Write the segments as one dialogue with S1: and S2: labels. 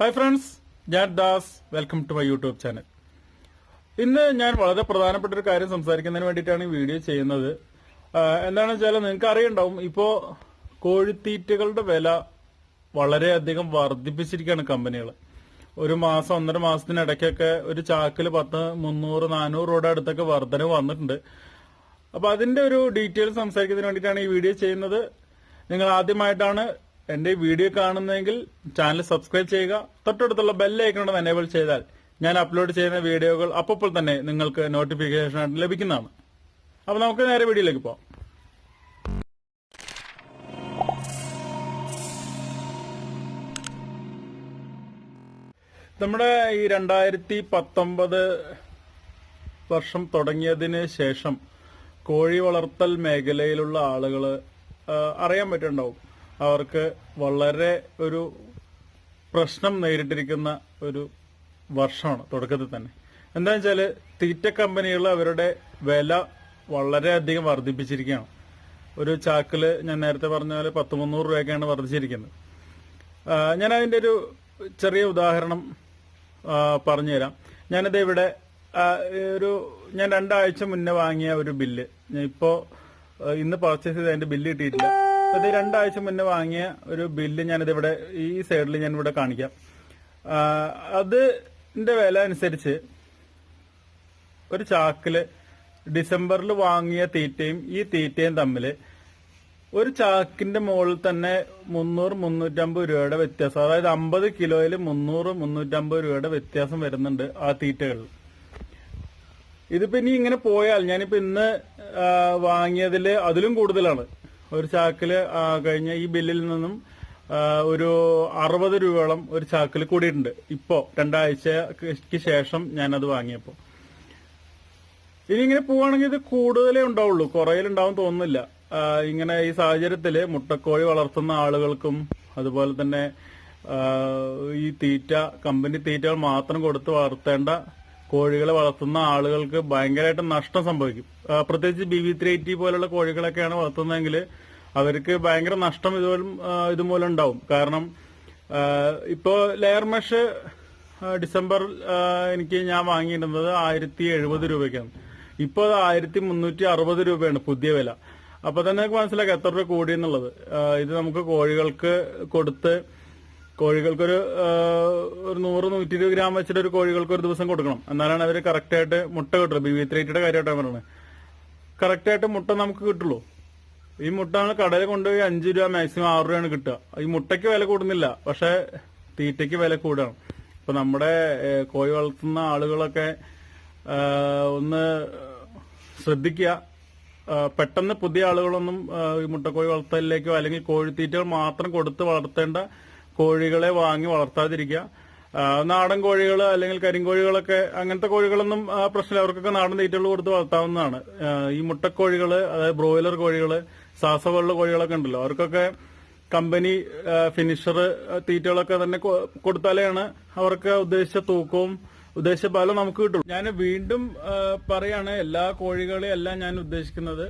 S1: Hi friends ഞാൻ Das. Welcome to my YouTube channel ഇന്ന് ഞാൻ വളരെ പ്രധാനപ്പെട്ട ഒരു കാര്യം സംസാരിക്കുന്നതിന് വേണ്ടിയിട്ടാണ് ഈ വീഡിയോ ചെയ്യുന്നത്. എന്താണെന്ന് വെച്ചാൽ നിങ്ങൾക്ക് അറിയണ്ടാവും ഇപ്പോ കോഴിത്തീറ്റകളുടെ വില വളരെയധികം വർദ്ധിപ്പിച്ചിരിക്കുകയാണ് കമ്പനികൾ ഒരു മാസം ഒന്നര മാസത്തിനിടയ്ക്കൊക്കെ ഒരു ചാക്കിൽ പത്ത് മുന്നൂറ് നാനൂറ് രൂപയുടെ അടുത്തൊക്കെ വർധനവ് വന്നിട്ടുണ്ട്. അപ്പോൾ അതിന്റെ ഒരു ഡീറ്റെയിൽസ് സംസാരിക്കുന്നതിന് വേണ്ടിയിട്ടാണ് ഈ വീഡിയോ ചെയ്യുന്നത്. നിങ്ങൾ ആദ്യമായിട്ടാണ് എന്റെ വീഡിയോ കാണുന്നെങ്കിൽ ചാനൽ സബ്സ്ക്രൈബ് ചെയ്യുക. തൊട്ടടുത്തുള്ള ബെല്ലൈക്കണോട് എനേബിൾ ചെയ്താൽ ഞാൻ അപ്ലോഡ് ചെയ്യുന്ന വീഡിയോകൾ അപ്പോൾ തന്നെ നിങ്ങൾക്ക് നോട്ടിഫിക്കേഷൻ ആയിട്ട് ലഭിക്കുന്നതാണ്. അപ്പൊ നമുക്ക് നേരെ വീഡിയോയിലേക്ക് പോവാം. നമ്മുടെ ഈ രണ്ടായിരത്തി പത്തൊമ്പത് വർഷം തുടങ്ങിയതിന് ശേഷം കോഴി വളർത്തൽ മേഖലയിലുള്ള ആളുകൾ അറിയാൻ പറ്റുന്നുണ്ടാവും. അവർക്ക് വളരെ ഒരു പ്രശ്നം നേരിട്ടിരിക്കുന്ന ഒരു വർഷമാണ് തുടക്കത്തിൽ തന്നെ. എന്താ വെച്ചാൽ തീറ്റ കമ്പനികൾ അവരുടെ വില വളരെയധികം വർദ്ധിപ്പിച്ചിരിക്കുകയാണ്. ഒരു ചാക്കിൽ ഞാൻ നേരത്തെ പറഞ്ഞ പോലെ പത്ത് മുന്നൂറ് രൂപയൊക്കെയാണ് വർദ്ധിച്ചിരിക്കുന്നത്. ഞാൻ അതിന്റെ ഒരു ചെറിയ ഉദാഹരണം പറഞ്ഞുതരാം. ഞാനിത് ഇവിടെ ഒരു ഞാൻ രണ്ടാഴ്ച മുന്നേ വാങ്ങിയ ഒരു ബില്ല്. ഞാൻ ഇപ്പോ ഇന്ന് പർച്ചേസ് ചെയ്ത് അതിന്റെ ബില്ല് കിട്ടിയിട്ടില്ല. ഇത് രണ്ടാഴ്ച മുന്നേ വാങ്ങിയ ഒരു ബില്ല് ഞാനിത് ഇവിടെ ഈ സൈഡിൽ ഞാൻ ഇവിടെ കാണിക്കാം അതിന്റെ വില അനുസരിച്ച് ഒരു ചാക്കിൽ ഡിസംബറിൽ വാങ്ങിയ തീറ്റയും ഈ തീറ്റയും തമ്മിൽ ഒരു ചാക്കിന്റെ മുകളിൽ തന്നെ മുന്നൂറ് മുന്നൂറ്റമ്പത് രൂപയുടെ വ്യത്യാസം അതായത് അമ്പത് കിലോയിൽ മുന്നൂറ് മുന്നൂറ്റമ്പത് രൂപയുടെ വ്യത്യാസം വരുന്നുണ്ട് ആ തീറ്റകളിൽ. ഇതിപ്പോ ഇനി ഇങ്ങനെ പോയാൽ ഞാനിപ്പോ ഇന്ന് ആ, വാങ്ങിയതിൽ അതിലും കൂടുതലാണ്. ഒരു ചാക്കിൽ ആ, കഴിഞ്ഞ ഈ ബില്ലിൽ നിന്നും ഒരു അറുപത് രൂപയോളം ഒരു ചാക്കിൽ കൂടിയിട്ടുണ്ട്. ഇപ്പോ രണ്ടാഴ്ചക്ക് ശേഷം ഞാനത് വാങ്ങിയപ്പോൾ ഇനി ഇങ്ങനെ പോവാണെങ്കിൽ ഇത് കൂടുതലേ ഉണ്ടാവുള്ളൂ. കുറയിലുണ്ടാവും തോന്നുന്നില്ല. ഇങ്ങനെ ഈ സാഹചര്യത്തിൽ മുട്ടക്കോഴി വളർത്തുന്ന ആളുകൾക്കും അതുപോലെ തന്നെ ഈ തീറ്റ കമ്പനി തീറ്റകൾ മാത്രം കൊടുത്ത് വളർത്തേണ്ട കോഴികളെ വളർത്തുന്ന ആളുകൾക്ക് ഭയങ്കരമായിട്ട് നഷ്ടം സംഭവിക്കും. പ്രത്യേകിച്ച് ബി വി ത്രീ എയ്റ്റി പോലുള്ള കോഴികളൊക്കെയാണ് വളർത്തുന്നതെങ്കിൽ അവർക്ക് ഭയങ്കര നഷ്ടം ഇതുപോലും ഇതുമൂലം ഉണ്ടാവും. കാരണം ഇപ്പോ ലെയർ മെഷ് ഡിസംബർ എനിക്ക് ഞാൻ വാങ്ങിയിരുന്നത് ആയിരത്തി എഴുപത് രൂപയ്ക്കാണ്. ഇപ്പോൾ അത് ആയിരത്തി മുന്നൂറ്റി അറുപത് രൂപയാണ് പുതിയ വില. അപ്പൊ തന്നെ മനസ്സിലാക്കാം എത്ര രൂപ കൂടി എന്നുള്ളത് ഇത് നമുക്ക് കോഴികൾക്ക് കൊടുത്ത് കോഴികൾക്കൊരു ഒരു നൂറ് നൂറ്റി ഇരുപത് ഗ്രാം വെച്ചിട്ട് ഒരു കോഴികൾക്ക് ഒരു ദിവസം കൊടുക്കണം. എന്നാലാണ് അവർ കറക്റ്റായിട്ട് മുട്ട കിട്ടുന്നത് ബി വി ത്രീറ്റിയുടെ കാര്യമായിട്ടാണ് പറയുന്നത് കറക്റ്റായിട്ട് മുട്ട നമുക്ക് കിട്ടുള്ളൂ. ഈ മുട്ട നമ്മൾ കടയിൽ കൊണ്ടുപോയി അഞ്ച് രൂപ മാക്സിമം ആറ് രൂപയാണ് കിട്ടുക. ഈ മുട്ടയ്ക്ക് വില കൂടുന്നില്ല. പക്ഷെ തീറ്റയ്ക്ക് വില കൂടുകയാണ് ഇപ്പൊ നമ്മുടെ കോഴി വളർത്തുന്ന ആളുകളൊക്കെ ഒന്ന് ശ്രദ്ധിക്കുക. പെട്ടെന്ന് പുതിയ ആളുകളൊന്നും ഈ മുട്ടക്കോഴി വളർത്തലിലേക്കോ അല്ലെങ്കിൽ കോഴിത്തീറ്റകൾ മാത്രം കൊടുത്ത് വളർത്തേണ്ട കോഴികളെ വാങ്ങി വളർത്താതിരിക്കുക. നാടൻ കോഴികൾ അല്ലെങ്കിൽ കരിങ്കോഴികളൊക്കെ അങ്ങനത്തെ കോഴികളൊന്നും പ്രശ്നമില്ല. അവർക്കൊക്കെ നാടൻ തീറ്റകൾ കൊടുത്ത് വളർത്താവുന്നതാണ്. ഈ മുട്ടക്കോഴികൾ അതായത് ബ്രോയിലർ കോഴികൾ സാസവള്ള കോഴികളൊക്കെ ഉണ്ടല്ലോ. അവർക്കൊക്കെ കമ്പനി ഫിനിഷർ തീറ്റകളൊക്കെ തന്നെ കൊടുത്താലേയാണ് അവർക്ക് ഉദ്ദേശിച്ച തൂക്കവും ഉദ്ദേശിച്ച ഫലം നമുക്ക് കിട്ടുള്ളൂ. ഞാൻ വീണ്ടും പറയാണ് എല്ലാ കോഴികളെയും അല്ല ഞാൻ ഉദ്ദേശിക്കുന്നത്.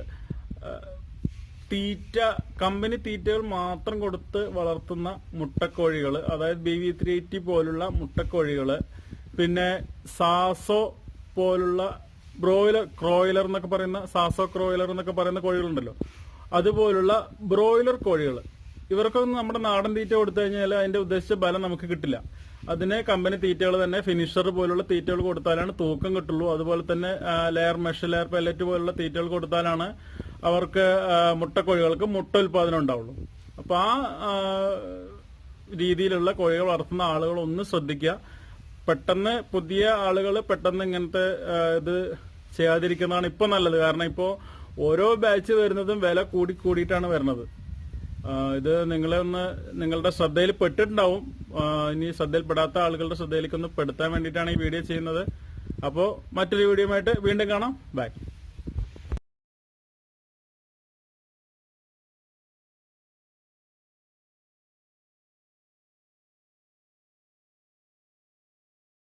S1: തീറ്റ കമ്പനി തീറ്റകൾ മാത്രം കൊടുത്ത് വളർത്തുന്ന മുട്ടക്കോഴികൾ അതായത് ബി വി ത്രീ എയ്റ്റി പോലുള്ള മുട്ടക്കോഴികൾ പിന്നെ സാസോ പോലുള്ള ബ്രോയിലർ ക്രോയിലർ എന്നൊക്കെ പറയുന്ന സാസോ ക്രോയിലർ എന്നൊക്കെ പറയുന്ന കോഴികളുണ്ടല്ലോ. അതുപോലുള്ള ബ്രോയിലർ കോഴികൾ. ഇവർക്കൊന്നും നമ്മുടെ നാടൻ തീറ്റ കൊടുത്തു കഴിഞ്ഞാൽ അതിന്റെ ഉദ്ദേശിച്ച ബലം നമുക്ക് കിട്ടില്ല. അതിന് കമ്പനി തീറ്റകൾ തന്നെ ഫിനിഷർ പോലുള്ള തീറ്റകൾ കൊടുത്താലാണ് തൂക്കം കിട്ടുള്ളൂ. അതുപോലെ തന്നെ ലെയർ മെഷ് ലെയർ പെല്ലറ്റ് പോലുള്ള തീറ്റകൾ കൊടുത്താലാണ് അവർക്ക് മുട്ടക്കോഴികൾക്ക് മുട്ട ഉൽപാദനം ഉണ്ടാവുള്ളൂ. അപ്പൊ ആ രീതിയിലുള്ള കോഴികൾ വളർത്തുന്ന ആളുകൾ ഒന്ന് ശ്രദ്ധിക്കുക. പെട്ടെന്ന് പുതിയ ആളുകൾ പെട്ടെന്ന് ഇങ്ങനത്തെ ഇത് ചെയ്യാതിരിക്കുന്നതാണ് ഇപ്പൊ നല്ലത്. കാരണം ഇപ്പോ ഓരോ ബാച്ച് വരുന്നതും വില കൂടി കൂടിയിട്ടാണ് വരുന്നത്. ഇത് നിങ്ങളെ ഒന്ന് നിങ്ങളുടെ ശ്രദ്ധയിൽ പെട്ടിട്ടുണ്ടാവും. ഇനി ശ്രദ്ധയിൽപ്പെടാത്ത ആളുകളുടെ ശ്രദ്ധയിലേക്ക് ഒന്ന് പെടുത്താൻ വേണ്ടിയിട്ടാണ് ഈ വീഡിയോ ചെയ്യുന്നത്. അപ്പോൾ മറ്റൊരു വീഡിയോ ആയിട്ട് വീണ്ടും കാണാം. ബൈ